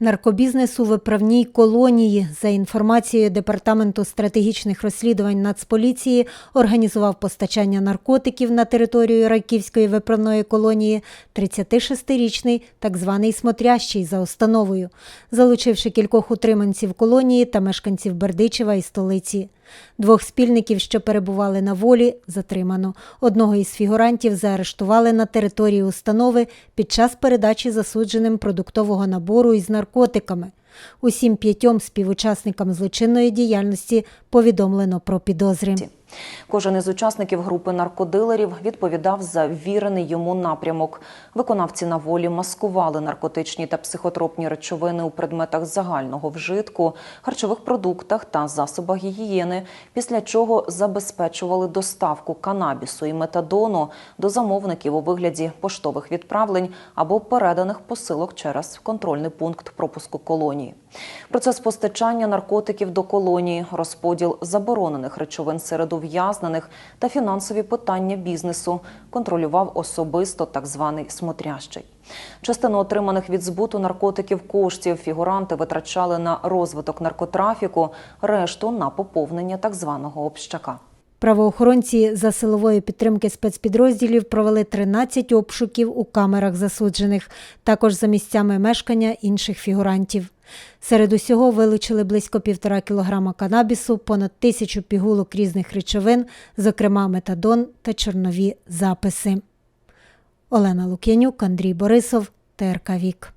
Наркобізнес у виправній колонії, за інформацією Департаменту стратегічних розслідувань Нацполіції, організував постачання наркотиків на територію Райківської виправної колонії 36-річний так званий смотрящий за установою, залучивши кількох утриманців колонії та мешканців Бердичева і столиці. Двох спільників, що перебували на волі, затримано. Одного із фігурантів заарештували на території установи під час передачі засудженим продуктового набору із наркотиками. Усім п'ятьом співучасникам злочинної діяльності повідомлено про підозри. Кожен із учасників групи наркодилерів відповідав за ввірений йому напрямок. Виконавці на волі маскували наркотичні та психотропні речовини у предметах загального вжитку, харчових продуктах та засобах гігієни, після чого забезпечували доставку канабісу і метадону до замовників у вигляді поштових відправлень або переданих посилок через контрольний пункт пропуску колонії. Процес постачання наркотиків до колонії, розподіл заборонених речовин серед ув'язнених та фінансові питання бізнесу контролював особисто так званий смотрящий. Частину отриманих від збуту наркотиків коштів фігуранти витрачали на розвиток наркотрафіку, решту на поповнення так званого общака. Правоохоронці за силової підтримки спецпідрозділів провели 13 обшуків у камерах засуджених, також за місцями мешкання інших фігурантів. Серед усього вилучили близько півтора кілограма канабісу, понад тисячу пігулок різних речовин, зокрема метадон та чорнові записи. Олена Лук'янюк, Андрій Борисов, ТРК Вік.